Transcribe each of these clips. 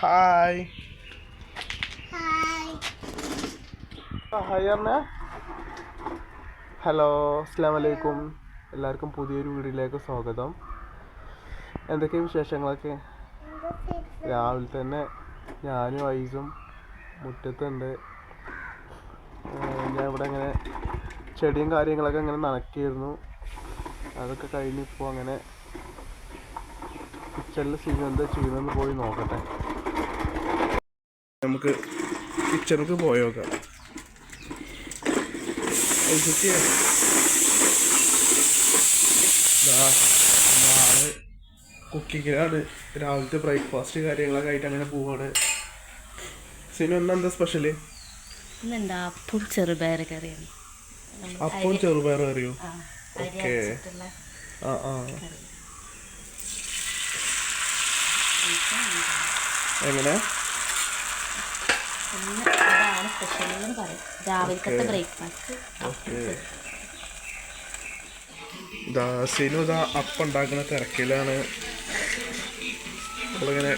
Hi hi hi പറഞ്ഞ hello അസ്സാം വലൈക്കും എല്ലാവർക്കും പുതിയൊരു വീഡിയോയിലേക്ക് സ്വാഗതം. എന്തൊക്കെ വിശേഷങ്ങളൊക്കെ? രാവിലെ തന്നെ ഞാനും ഐസും മുറ്റത്തുണ്ട്. ഞാൻ ഇവിടെ അങ്ങനെ ചെടിയും കാര്യങ്ങളൊക്കെ അങ്ങനെ നനക്കിയിരുന്നു അതൊക്കെ കഴിഞ്ഞിപ്പോൾ അങ്ങനെ കിച്ചണിൽ എന്താ ചെയ്യുന്നതെന്ന് പോയി നോക്കട്ടെ. നമുക്ക് കിച്ചണിക്ക് പോയി നോക്കാം. നാളെ കുക്കിങ്ങിലാണ് രാവിലത്തെ ബ്രേക്ക്ഫാസ്റ്റ് കാര്യങ്ങളൊക്കെ ആയിട്ട് അങ്ങനെ പോവാണ്. സിനു എന്താ സ്പെഷ്യൽ അപ്പം ചെറുപയർ കറിയാണ്. അപ്പം ചെറുപയർ അരി ഓക്കേ. ആ ആ. എങ്ങനെ? ഇന്ന് ഇതാണ് സ്പെഷ്യൽ എന്ന് പറയും. രാവിലത്തെ ബ്രേക്ക്ഫാസ്റ്റ് ഇതാ അപ്പം ഉണ്ടാക്കുന്ന തിരക്കിലാണ്. നമ്മളിങ്ങനെ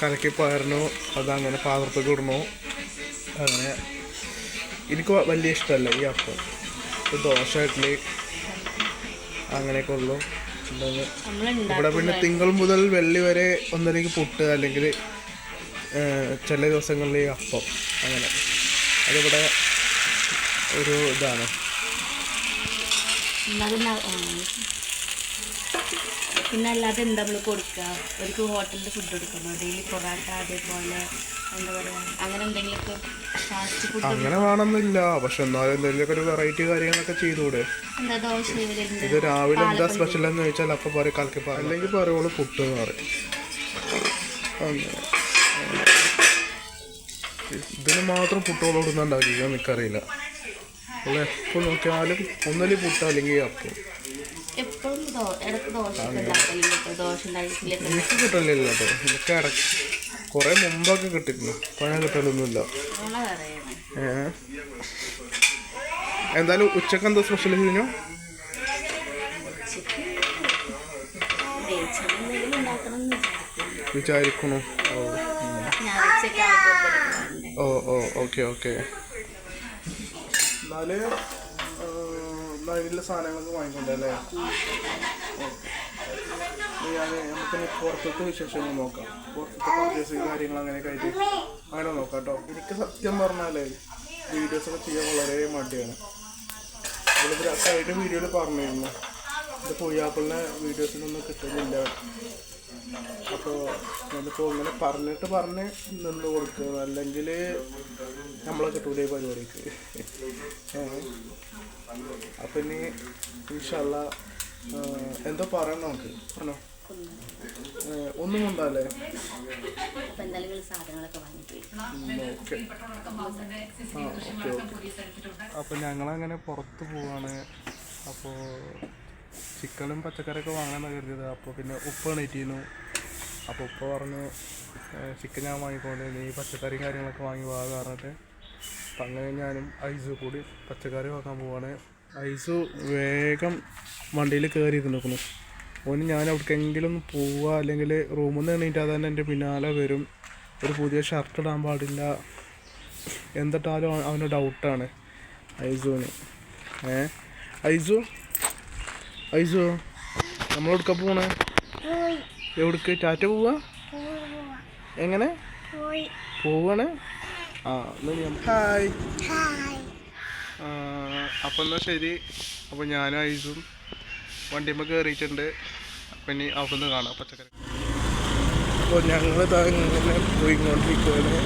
കലക്കി പകർന്നു അതങ്ങനെ പാത്രത്തിൽ ഇടണു അങ്ങനെ എനിക്ക് വലിയ ഇഷ്ടമല്ല ഈ അപ്പം. ദോശ ഇഡ്ഡലി അങ്ങനെയൊക്കെ ഉള്ളു. ഇവിടെ പിന്നെ തിങ്കൾ മുതൽ വെള്ളി വരെ ഒന്നിലേക്ക് പുട്ട് അല്ലെങ്കിൽ ചില ദിവസങ്ങളിൽ അപ്പം അങ്ങനെ. അതിവിടെ ഒരു ഇതാണ്. പിന്നെ അല്ലാതെ എന്താ നമ്മൾ കൊടുക്കുക അവർക്ക് ഹോട്ടലിൽ ഫുഡ് കൊടുക്കണം? ഡെയിലി പൊറാട്ട അതേപോലെ എന്താ പറയുക അങ്ങനെ എന്തെങ്കിലുമൊക്കെ ഫാസ്റ്റ് ഫുഡ് അങ്ങനെ വേണമെന്നില്ല. പക്ഷെ എന്നാലും എന്തെങ്കിലുമൊക്കെ ഒരു വെറൈറ്റി കാര്യങ്ങളൊക്കെ ചെയ്തുകൂടെ? ഇത് രാവിലെ എന്താ സ്പെഷ്യൽ എന്ന് ചോദിച്ചാൽ അപ്പം പറയും കലക്കി പറയും. അല്ലെങ്കിൽ പറയുള്ളൂ പുട്ട് എന്ന് പറയും. അങ്ങനെ. ഇതിന് മാത്രം പുട്ടുകളോടൊന്നും ഉണ്ടാക്കിക്കാൻ എനിക്കറിയില്ല. അപ്പോൾ എപ്പോൾ നോക്കിയാലും ഒന്നല്ലേ പുട്ട് അല്ലെങ്കിൽ അപ്പം. എനിക്ക് കിട്ടലില്ല കേട്ടോ. എനിക്ക് ഇടയ്ക്ക് കുറേ മുമ്പൊക്കെ കിട്ടിയിരുന്നു. പഴയ ഞാൻ കിട്ടലൊന്നുമില്ല. എന്തായാലും ഉച്ചയ്ക്ക് എന്താ സ്പെഷ്യൽ കഴിഞ്ഞു വിചാരിക്കുന്നു. വിചാരിക്കണു ഓ. ഓ ഓ ഓക്കെ ഓക്കെ. എന്നാൽ അതിനുള്ള സാധനങ്ങളൊക്കെ വാങ്ങിക്കൊണ്ടല്ലേ ഞാൻ നമുക്ക് പുറത്തത്തെ വിശേഷങ്ങൾ നോക്കാം. പുറത്തത്തെ പർച്ചേസ് കാര്യങ്ങൾ അങ്ങനെയൊക്കെ ആയിട്ട് അങ്ങനെ നോക്കാം കേട്ടോ. എനിക്ക് സത്യം പറഞ്ഞാലേ വീഡിയോസ് ഒക്കെ ചെയ്യാൻ വളരെ മടിയാണ്. ഇവിടെ കഴിഞ്ഞ വീഡിയോയിൽ പറഞ്ഞിരുന്നു. ഇത് പൊയ്യാപ്പിളിനെ വീഡിയോസിനൊന്നും കിട്ടുന്നില്ല. അപ്പോൾ ഞാനിപ്പോൾ ഇങ്ങനെ പറഞ്ഞിട്ട് പറഞ്ഞ് നിന്ന് കൊടുക്കുക അല്ലെങ്കിൽ നമ്മളെ കിട്ടൂലേ പരിപാടിക്ക്. അപ്പം ഇനി ഇൻഷല്ല എന്തോ പറയണം നമുക്ക്. പറഞ്ഞോ ഒന്നും ഉണ്ടല്ലേ അപ്പം. ഓക്കെ. അപ്പോൾ ഞങ്ങളങ്ങനെ പുറത്ത് പോവാണ്. അപ്പോൾ ചിക്കനും പച്ചക്കറിയൊക്കെ വാങ്ങാനാണ് കരുതിയത്. അപ്പോൾ പിന്നെ ഉപ്പ് എണീറ്റിരുന്നു. അപ്പോൾ ഉപ്പ പറഞ്ഞു ചിക്കൻ ഞാൻ വാങ്ങിക്കൊണ്ട് നീ പച്ചക്കറിയും കാര്യങ്ങളൊക്കെ വാങ്ങി വാ പറഞ്ഞിട്ട് അപ്പം അങ്ങനെ ഞാനും ഐസു കൂടി പച്ചക്കറി വാങ്ങാൻ പോവാണ്. ഐസു വേഗം വണ്ടിയിൽ കയറി നിൽക്കുന്നു ഓന് ഞാൻ എവിടേക്കെങ്കിലും പോവുക അല്ലെങ്കിൽ റൂമിൽ നിന്ന് എണീറ്റാൽ തന്നെ എന്റെ പിന്നാലെ വരും. ഒരു പുതിയ ഷർട്ട് ഇടാൻ പാടില്ല. എന്തിട്ടാലും അവ- അവന് ഡൗട്ടാണ് ഐസുവിന്. ഏ ഐസു ഐസു നമ്മളെടുക്ക പോണേ? എവിടേക്ക്? ടാറ്റ പോവാ? എങ്ങനെ? പോവാണ്? ആ ഹായ്. അപ്പം എന്നാൽ ശരി. അപ്പോൾ ഞാനും ഐസും വണ്ടിമ്മ കയറിയിട്ടുണ്ട് അപ്പം ഇനി അവിടുന്ന് കാണാം പച്ചക്കറി. അപ്പോൾ ഞങ്ങൾ ഇങ്ങനെ പോയിക്കൊണ്ടിരിക്കുകയാണ്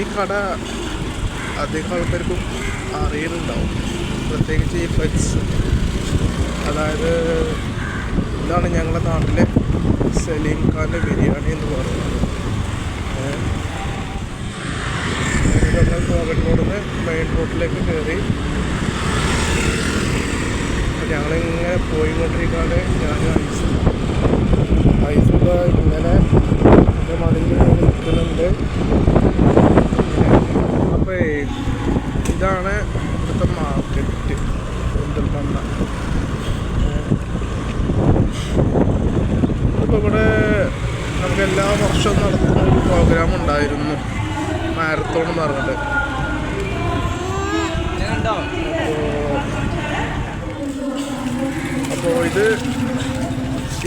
ഈ കട അധികം ആൾക്കാർക്കും അറിയുന്നുണ്ടാവും. പ്രത്യേകിച്ച് ഈ ഫ്ലെക്സ് അതായത് ഇതാണ് ഞങ്ങളുടെ നാട്ടിലെ സലീം ഖാന്റെ ബിരിയാണി എന്ന് പറയുന്നത്. നമ്മൾ റോഡിൽ നിന്ന് മെയിൻ റോഡിലേക്ക് കയറി. ഞങ്ങളിങ്ങനെ പോയിക്കൊണ്ടിരിക്കാണ്ട് ഞാൻ ഐസ് ഐസ് ഇങ്ങനെ മതിലിൽ നിൽക്കുന്നുണ്ട്. അപ്പോൾ ഇതാണ് ഇവിടുത്തെ മാർക്കറ്റ്. 哎 പെരിന്തൽമണ്ണ അപ്പോൾ ഇവിടെ നമുക്ക് എല്ലാ വർഷവും നടത്തുന്ന ഒരു പ്രോഗ്രാം ഉണ്ടായിരുന്നു. മാരത്തോൺ എന്ന് പറഞ്ഞിട്ട്. അപ്പോൾ ഇത്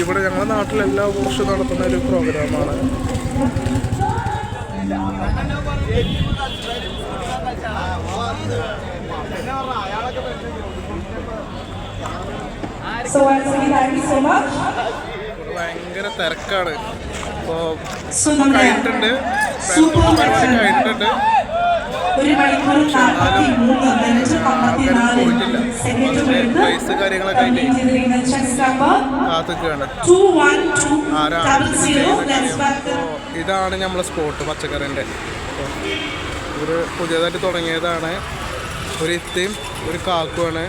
ഇവിടെ ഞങ്ങളുടെ നാട്ടിൽ എല്ലാ വർഷവും നടത്തുന്ന ഒരു പ്രോഗ്രാമാണ് So once again, thank you so much. ഇവിടെ ഭയങ്കര തിരക്കാണ്. കഴിഞ്ഞിട്ടുണ്ട്. സൂപ്പർ പരിപാടി കഴിഞ്ഞിട്ടുണ്ട്. ഒരു മണിക്കൂർ നാൽപ്പത്തി മൂന്ന് മിനിറ്റ് അമ്പത്തിനാല് സെക്കൻഡ് ഇതാണ് നമ്മളെ സ്പോട്ട് പച്ചക്കറിന്റെ. ഒരു പുതിയതായിട്ട് തുടങ്ങിയതാണ്. ഒരു ഇത്തിയും ഒരു കാക്കുമാണ്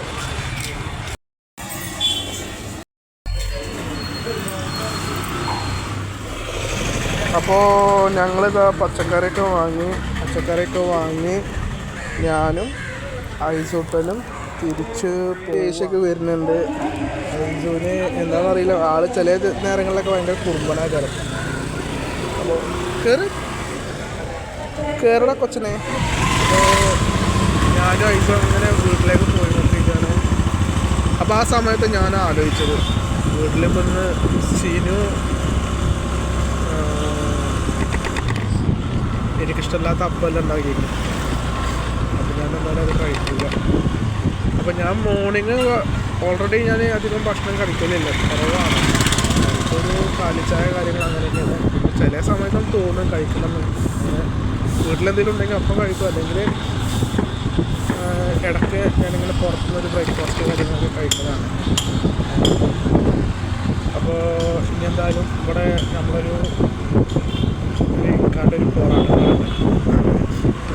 അപ്പോൾ ഞങ്ങളിതാ പച്ചക്കറിയൊക്കെ വാങ്ങി പച്ചക്കറിയൊക്കെ വാങ്ങി ഞാനും ഐസൂട്ടനും തിരിച്ച് പേശൊക്കെ വരുന്നുണ്ട്. ഐസൂന് എന്താണെന്നറിയില്ല. ആൾ ചില നേരങ്ങളിലൊക്കെ ഭയങ്കര കുറുമ്പനാകാരം അപ്പോൾ കയറി കയറട കൊച്ചിനെ. ഞാനും ഐസോ അങ്ങനെ വീട്ടിലേക്ക് പോയിക്കൊണ്ടിരിക്കുകയാണ്. അപ്പോൾ ആ സമയത്ത് ഞാൻ ആലോചിച്ചത്. വീട്ടിൽ വന്ന് സീനു എനിക്കിഷ്ടമില്ലാത്ത അപ്പമെല്ലാം ഉണ്ടാക്കിയിരുന്നു. അപ്പോൾ ഞാൻ എന്തായാലും അത് കഴിക്കില്ല അപ്പോൾ ഞാൻ മോർണിംഗ് ഓൾറെഡി ഞാൻ അധികം ഭക്ഷണം കഴിക്കലില്ല. കുറവാണ്. ഒരു കാലിച്ചായ കാര്യങ്ങൾ അങ്ങനെയൊക്കെയാണ്. ചില സമയത്തും തോന്നും കഴിക്കണം വീട്ടിലെന്തെങ്കിലും ഉണ്ടെങ്കിൽ അപ്പം കഴിക്കും. അല്ലെങ്കിൽ ഇടയ്ക്ക് ഞാനിങ്ങനെ പുറത്തുനിന്ന് ഒരു ബ്രേക്ക്ഫാസ്റ്റ് കാര്യങ്ങളൊക്കെ കഴിക്കുന്നതാണ് അപ്പോൾ ഇനി എന്തായാലും ഇവിടെ നമ്മളൊരു ഇക്കാന്റെ ഒരു പൊറാട്ട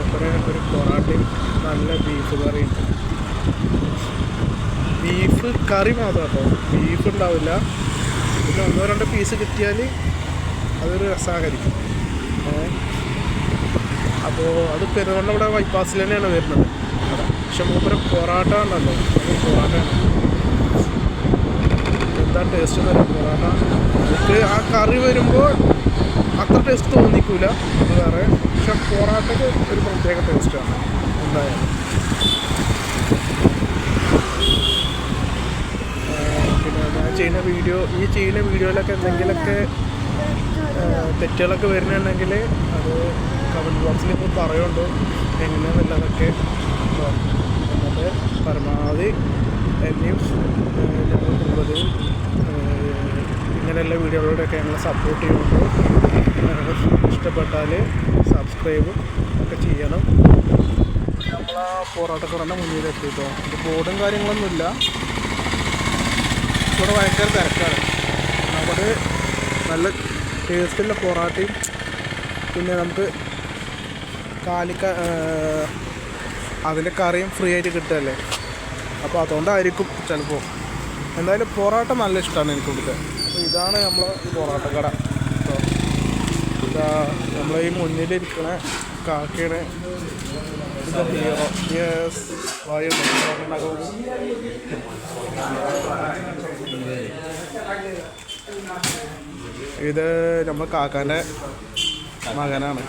ഇവിടെ ഒരു പൊറാട്ടയും നല്ല ബീഫ് കറിയും ബീഫ് കറി മാത്രം കേട്ടോ. ബീഫ് ഉണ്ടാവില്ല. പിന്നെ ഒന്നോ രണ്ടോ പീസ് കിട്ടിയാൽ അതൊരു രസമായിരിക്കും അപ്പോൾ അത് പെരുന്നോണ്ട് ഇവിടെ ബൈപ്പാസിൽ തന്നെയാണ് വരുന്നത്. പക്ഷെ മൂപ്പര് പൊറാട്ട ഉണ്ടല്ലോ. പൊറാട്ട എന്താ ടേസ്റ്റ് എന്ന് പറയാം പൊറാട്ട. എനിക്ക് ആ കറി വരുമ്പോൾ അത്ര ടേസ്റ്റ് തോന്നിക്കൂല. അത് വേറെ. പക്ഷെ പൊറാട്ടയ്ക്ക് ഒരു പ്രത്യേക ടേസ്റ്റാണ് എന്തായാലും. ചെയ്യുന്ന വീഡിയോ ഈ ചെയ്യുന്ന വീഡിയോയിലൊക്കെ എന്തെങ്കിലുമൊക്കെ തെറ്റുകളൊക്കെ വരുന്നുണ്ടെങ്കിൽ അത് കമന്റ് ബോക്സിൽ ഇപ്പോൾ പറയുന്നുണ്ട്. എങ്ങനെയാണെന്നുള്ളതൊക്കെ. എന്നിട്ട് പരമാവധി എന്നെയും ഞങ്ങൾ കുടുംബത്തെയും ഇങ്ങനെയുള്ള വീഡിയോകളോടൊക്കെ ഞങ്ങളെ സപ്പോർട്ട് ചെയ്യുന്നുണ്ട്. ഇഷ്ടപ്പെട്ടാൽ സബ്സ്ക്രൈബും ഒക്കെ ചെയ്യണം. നമ്മൾ ആ പോറാട്ടക്കടന്റെ മുന്നിലെത്തിയിട്ടോ ഇത് ബോർഡും കാര്യങ്ങളൊന്നുമില്ല ഇവിടെ ഭയങ്കര തിരക്കാണ്. അവിടെ നല്ല ടേസ്റ്റുള്ള പൊറാട്ടയും പിന്നെ നമുക്ക് കാലിക്ക അതിന്റെ കറിയും ഫ്രീ ആയിട്ട് കിട്ടുമല്ലേ അപ്പോൾ അതുകൊണ്ടായിരിക്കും ചിലപ്പോൾ. എന്തായാലും പൊറോട്ട നല്ല ഇഷ്ടമാണ് എനിക്ക് ഇവിടുത്തെ അപ്പോൾ ഇതാണ് നമ്മളെ പൊറോട്ട കട. ഇതാ നമ്മളെ ഈ മുന്നിലിരിക്കണ കാക്കയുടെ ഇത് നമ്മൾ കാക്കാന്റെ മകനാണ്.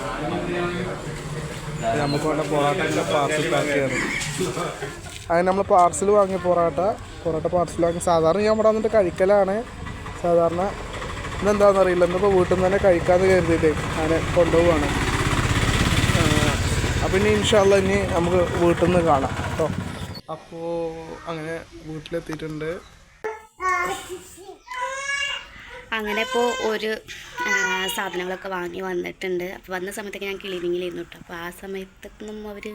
നമുക്ക് വേണ്ട പൊറോട്ട പാർസൽ പാക്ക് ചെയ്യണം. അതിന് നമ്മൾ പാർസൽ വാങ്ങിയ പൊറോട്ട. പൊറോട്ട പാർസൽ വാങ്ങി സാധാരണ ഞാൻ ഇവിടെ വന്നിട്ട് കഴിക്കലാണ്. സാധാരണ ഇന്നെന്താണെന്ന് അറിയില്ല ഇന്നിപ്പോൾ വീട്ടിൽ നിന്ന് തന്നെ കഴിക്കാമെന്ന് കരുതിയിട്ട് അങ്ങനെ കൊണ്ടുപോവാണ്. അപ്പോൾ ഇനി ഇൻഷാല്ല ഇനി നമുക്ക് വീട്ടിൽ നിന്ന് കാണാം കേട്ടോ. അപ്പോൾ അങ്ങനെ വീട്ടിലെത്തിയിട്ടുണ്ട്. അങ്ങനെ ഇപ്പോൾ ഒരു സാധനങ്ങളൊക്കെ വാങ്ങി വന്നിട്ടുണ്ട്. അപ്പോൾ വന്ന സമയത്തൊക്കെ ഞാൻ ക്ലീനിങ്ങിലിരുന്നു കേട്ടോ അപ്പോൾ ആ സമയത്തൊന്നും അവർ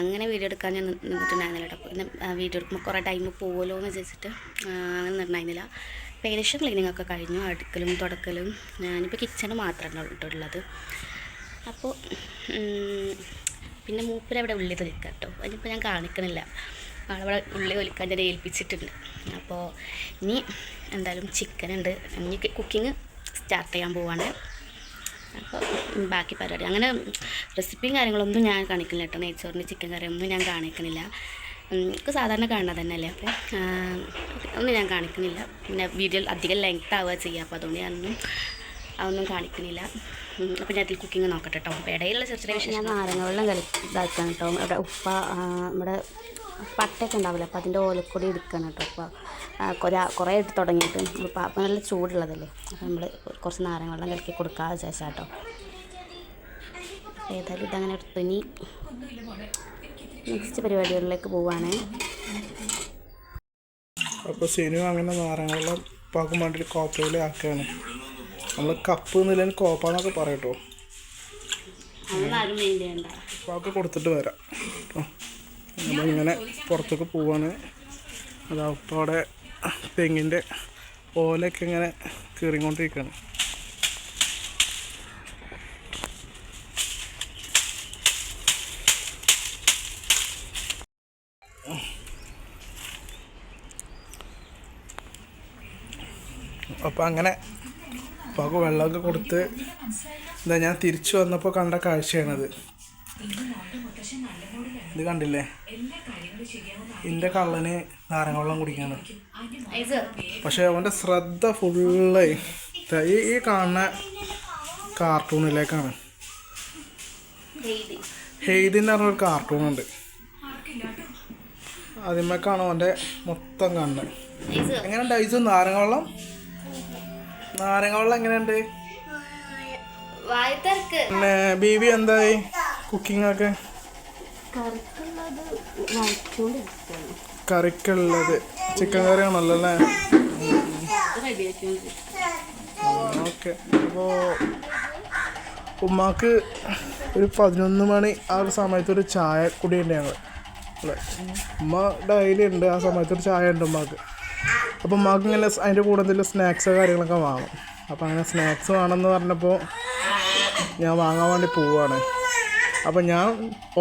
അങ്ങനെ വീഡിയോ എടുക്കാൻ ഞാൻ നിന്നിട്ടുണ്ടായിരുന്നില്ല കേട്ടോ പിന്നെ വീഡിയോ എടുക്കുമ്പോൾ കുറേ ടൈം പോകുമല്ലോ എന്ന് വിചാരിച്ചിട്ട് അങ്ങനെ നിന്നിട്ടുണ്ടായിരുന്നില്ല. അപ്പോൾ ഏകദേശം ക്ലീനിങ് ഒക്കെ കഴിഞ്ഞു. അടുക്കലും തുടക്കലും ഞാനിപ്പോൾ കിച്ചണ് മാത്രമാണ് കേട്ടോ ഉള്ളത്. അപ്പോൾ പിന്നെ മൂപ്പിലവിടെ ഉള്ളിൽ ഉള്ളി തൊലിക്കുക കേട്ടോ അതിനിപ്പോൾ ഞാൻ കാണിക്കണില്ല. ആളവിടെ ഉള്ളി ഒലിക്കാൻ തന്നെ ഏൽപ്പിച്ചിട്ടുണ്ട്. അപ്പോൾ ഇനി എന്തായാലും ചിക്കൻ ഉണ്ട്. ഇനി കുക്കിംഗ് സ്റ്റാർട്ട് ചെയ്യാൻ പോവാണ്. അപ്പോൾ ബാക്കി പരിപാടി. അങ്ങനെ റെസിപ്പിയും കാര്യങ്ങളൊന്നും ഞാൻ കാണിക്കുന്നില്ല കേട്ടോ. നെയ്ച്ചോറിന്റെ ചിക്കൻ കറി ഒന്നും ഞാൻ കാണിക്കണില്ല. നമുക്ക് സാധാരണ കാണുന്നത് തന്നെ അല്ലേ അപ്പോൾ ഒന്നും ഞാൻ കാണിക്കുന്നില്ല പിന്നെ വീഡിയോ അധികം ലെങ്ത് ആവുക ചെയ്യുക അപ്പോൾ അതുകൊണ്ട് ഞാനൊന്നും അതൊന്നും കാണിക്കുന്നില്ല അപ്പോൾ ഞാൻ അതിൽ കുക്കിംഗ് നോക്കട്ടെ കേട്ടോ. അപ്പോൾ ഇടയിലുള്ള ചെറിയ ചെറിയ ഞാൻ നാരങ്ങ വെള്ളം കളി ഇതാക്കാൻ കേട്ടോ. ഇവിടെ ഉപ്പ നമ്മുടെ പട്ടയൊക്കെ ഉണ്ടാവില്ല? അപ്പോൾ അതിന്റെ ഓലക്കൊടി എടുക്കണം കേട്ടോ. അപ്പോൾ കുറേ കുറേ ഇട്ട് തുടങ്ങിയിട്ട് അപ്പോൾ നല്ല ചൂടുള്ളതല്ലേ? അപ്പോൾ നമ്മൾ കുറച്ച് നാരങ്ങ വെള്ളം കലക്കി കൊടുക്കാതെ ശേഷം കേട്ടോ. ഏതായാലും ഇതങ്ങനെ എടുത്തു. ഇനി നെക്സ്റ്റ് പരിപാടികളിലേക്ക് പോവാണ്. അപ്പോൾ സിനു അങ്ങനെ നാരങ്ങളും പാക്കും വേണ്ടി കോപ്പയിൽ ആക്കുകയാണ്. നമ്മൾ കപ്പ് എന്നുള്ളതിന് കോപ്പ എന്നൊക്കെ പറയട്ടോ ഉപ്പാക്ക് കൊടുത്തിട്ട് വരാം. നമ്മളിങ്ങനെ പുറത്തൊക്കെ പോവാണ്. അതാ ഉപ്പ അവിടെ തെങ്ങിന്റെ ഓലയൊക്കെ ഇങ്ങനെ കീറിക്കൊണ്ടിരിക്കുകയാണ് അപ്പം അങ്ങനെ ഉപ്പാക്ക് വെള്ളമൊക്കെ കൊടുത്ത് എന്താ ഞാൻ തിരിച്ചു വന്നപ്പോൾ കണ്ട കാഴ്ചയാണത്. ഇത് കണ്ടില്ലേ? എന്റെ കള്ളന് നാരങ്ങ വെള്ളം കുടിക്കാണ് പക്ഷെ അവന്റെ ശ്രദ്ധ ഫുള്ള് ഈ ഈ കാണുന്ന കാർട്ടൂണിലേക്കാണ്. ഹെയ്ദിന്റെ പറഞ്ഞൊരു കാർട്ടൂണുണ്ട്. അതിന്മേക്കാണ് അവന്റെ മൊത്തം കണ്ണ്. എങ്ങനെയുണ്ട് ഐസ്? നാരങ്ങ വെള്ളം നാരങ്ങ വെള്ളം എങ്ങനെയുണ്ട് പിന്നെ ബീബി എന്തായി? കുക്കിംഗ് ഒക്കെ കറുക്കുള്ളത്. ചിക്കൻ കറിയാണല്ലോ അല്ലേ ഓക്കെ. അപ്പോൾ ഉമ്മാക്ക് ഒരു പതിനൊന്ന് മണി ആ ഒരു സമയത്ത് ഒരു ചായ കുടി ഉണ്ട് ഞങ്ങൾ അല്ലേ? ഉമ്മ ഡെയിലി ഉണ്ട്. ആ സമയത്ത് ഒരു ചായ ഉണ്ട് ഉമ്മാക്ക്. അപ്പോൾ ഉമ്മാക്ക് ഇങ്ങനെ അതിന്റെ കൂടെ എന്തെങ്കിലും സ്നാക്സ് കാര്യങ്ങളൊക്കെ വാങ്ങും. അപ്പോൾ അങ്ങനെ സ്നാക്സ് വേണമെന്ന് പറഞ്ഞപ്പോൾ ഞാൻ വാങ്ങാൻ വേണ്ടി പോവുകയാണ് അപ്പോൾ ഞാൻ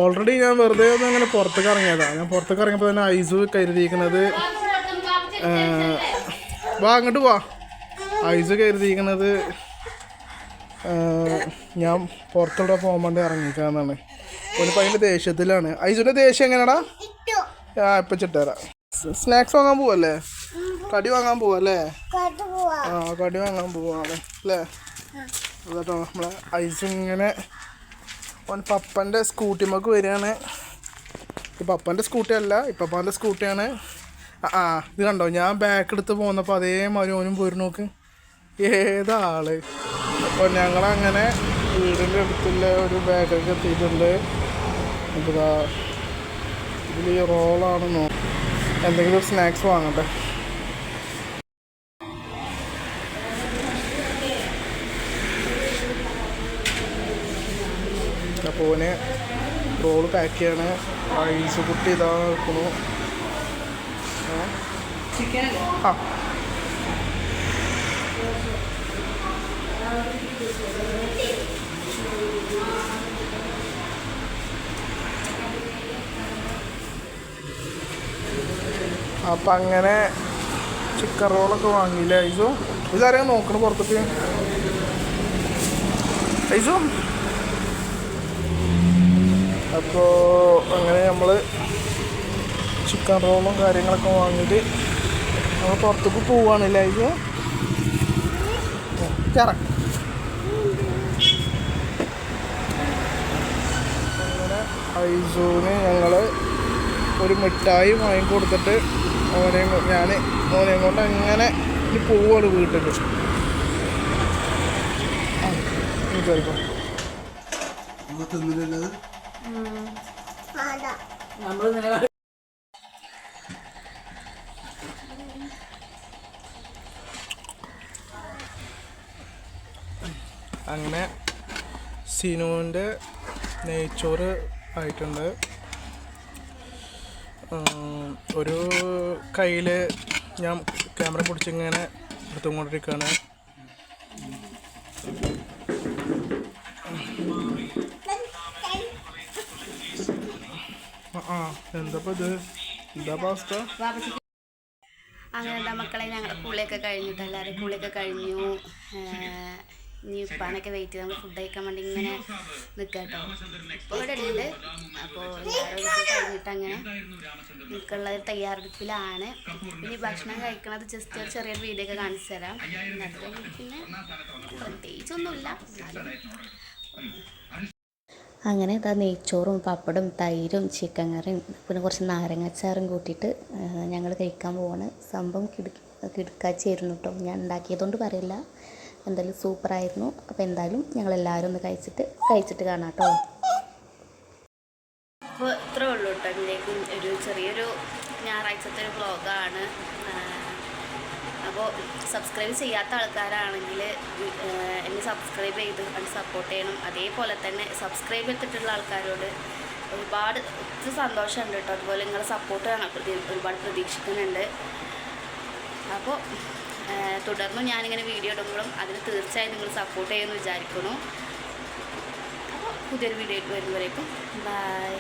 ഓൾറെഡി ഞാൻ വെറുതെ ഒന്ന് അങ്ങനെ പുറത്തേക്ക് ഇറങ്ങിയതാണ് ഞാൻ പുറത്തേക്ക് ഇറങ്ങിയപ്പോൾ തന്നെ ഐസു കരുതിയിരിക്കുന്നത് വാ അങ്ങോട്ട് വാ. ഐസു കരുതിയിരിക്കുന്നത് ഞാൻ പുറത്തൂടെ പോകാൻ വേണ്ടി ഇറങ്ങിക്കാന്നാണ്. ഒരു ഭയങ്കര ദേഷ്യത്തിലാണ്. ഐസുവിന്റെ ദേഷ്യം എങ്ങനെയാടാ? ആ ഇപ്പം ചിട്ടേരാ സ്നാക്സ് വാങ്ങാൻ പോവല്ലേ? കടി വാങ്ങാൻ പോവല്ലേ ആ കടി വാങ്ങാൻ പോവാണ് അല്ലേ? അതാട്ടോ നമ്മളെ ഐസ് ഇങ്ങനെ ഓൻ പപ്പന്റെ സ്കൂട്ടിമ്മക്ക് വരികയാണ്. ഈ പപ്പന്റെ സ്കൂട്ടി അല്ല ഇപ്പപ്പാന്റെ സ്കൂട്ടിയാണ്. ആ ഇത് കണ്ടോ? ഞാൻ ബാക്ക് എടുത്ത് പോന്നപ്പോൾ അതേമാതിരി ഓനും പോയി നോക്ക്. ഏതാൾ? അപ്പോൾ ഞങ്ങളങ്ങനെ വീടിന്റെ അടുത്തുള്ള ഒരു ബാഗൊക്കെ എത്തിയിട്ടുണ്ട്. എന്താ ഇതിൽ ഈ റോളാണെന്നോ എന്തെങ്കിലും സ്നാക്സ് വാങ്ങട്ടെ ഓന് റോൾ പാക്ക് ചെയ്യാണ്. കുട്ടി ഇതാ നിൽക്കുന്നു ആ. അപ്പം അങ്ങനെ ചിക്കൻ റോളൊക്കെ വാങ്ങിയില്ലേ ഐസു ഇതാരെയാ നോക്കണ പുറത്തേക്ക്? ഐസു അപ്പോൾ അങ്ങനെ നമ്മൾ ചിക്കൻ റോളും കാര്യങ്ങളൊക്കെ വാങ്ങിയിട്ട് നമ്മൾ പുറത്തേക്ക് പോവാണ് ലൈവ് കയറ അങ്ങനെ ഐസൂന് ഞങ്ങൾ ഒരു മിഠായി വാങ്ങി കൊടുത്തിട്ട് ഓനെയും കൊ- ഞാൻ അവനെയും കൊണ്ട് അങ്ങനെ ഇനി പോവാണ് വീട്ടിൽ ആ കയറിക്കോ അങ്ങനെ സിനുവിന്റെ നെയ്ച്ചോറ് ആയിട്ടുണ്ട്. ഒരു കയ്യിൽ ഞാൻ ക്യാമറ പിടിച്ചിങ്ങനെ എടുത്തുകൊണ്ടിരിക്കുകയാണ് ആ, ആ എന്താ എന്താ പാസ്റ്റ അങ്ങനെ എന്താ മക്കളെ ഞങ്ങൾ കുളിയൊക്കെ കഴിഞ്ഞിട്ട് എല്ലാവരും കുളിയൊക്കെ കഴിഞ്ഞു. ഇനി ഉപ്പാനൊക്കെ വെയിറ്റ് ചെയ്ത് നമ്മൾ ഫുഡ് കഴിക്കാൻ വേണ്ടി ഇങ്ങനെ നിൽക്കാം കേട്ടോ ഇവിടെ ഉണ്ട് അപ്പോൾ കഴിഞ്ഞിട്ട് അങ്ങനെ നിൽക്കുള്ള ഒരു തയ്യാറെടുപ്പിലാണ്. ഇനി ഭക്ഷണം കഴിക്കണത് ജസ്റ്റ് ഒരു ചെറിയൊരു വീഡിയോ ഒക്കെ കാണിച്ചു തരാം. പിന്നെ പ്രത്യേകിച്ചൊന്നുമില്ല. എന്നാലും അങ്ങനെ ഇതാ നെയ്ച്ചോറും പപ്പടും തൈരും ചിക്കൻ കറിയും പിന്നെ കുറച്ച് നാരങ്ങാച്ചാറും കൂട്ടിയിട്ട് ഞങ്ങൾ കഴിക്കാൻ പോവാണ്. സംഭവം കിടു കിടക്കാച്ചായിരുന്നു കേട്ടോ ഞാൻ ഉണ്ടാക്കിയതുകൊണ്ട് പറയില്ല. എന്തായാലും സൂപ്പറായിരുന്നു. അപ്പോൾ എന്തായാലും ഞങ്ങളെല്ലാവരും ഒന്ന് കഴിച്ചിട്ട് കഴിച്ചിട്ട് കാണാം കേട്ടോ അപ്പോൾ ഇത്രേ ഉള്ളൂ കേട്ടോ ഇതിലേക്കും. ഒരു ചെറിയൊരു ഞായറാഴ്ചത്തെ ഒരു വ്ളോഗാണ് അപ്പോൾ സബ്സ്ക്രൈബ് ചെയ്യാത്ത ആൾക്കാരാണെങ്കിൽ എന്നെ സബ്സ്ക്രൈബ് ചെയ്ത് അത് സപ്പോർട്ട് ചെയ്യണം. അതേപോലെ തന്നെ സബ്സ്ക്രൈബ് ചെയ്തിട്ടുള്ള ആൾക്കാരോട് ഒരുപാട് ഒത്തിരി സന്തോഷമുണ്ട് കേട്ടോ. അതുപോലെ നിങ്ങളുടെ സപ്പോർട്ട് ഒരുപാട് പ്രതീക്ഷിക്കുന്നുണ്ട്. അപ്പോൾ തുടർന്നും ഞാനിങ്ങനെ വീഡിയോ ഇടുമ്പോഴും അതിന് തീർച്ചയായും നിങ്ങൾ സപ്പോർട്ട് ചെയ്യുമെന്ന് വിചാരിക്കുന്നു. അപ്പോൾ പുതിയൊരു വീഡിയോ ആയിട്ട് വരുമ്പോഴേക്കും. ബൈ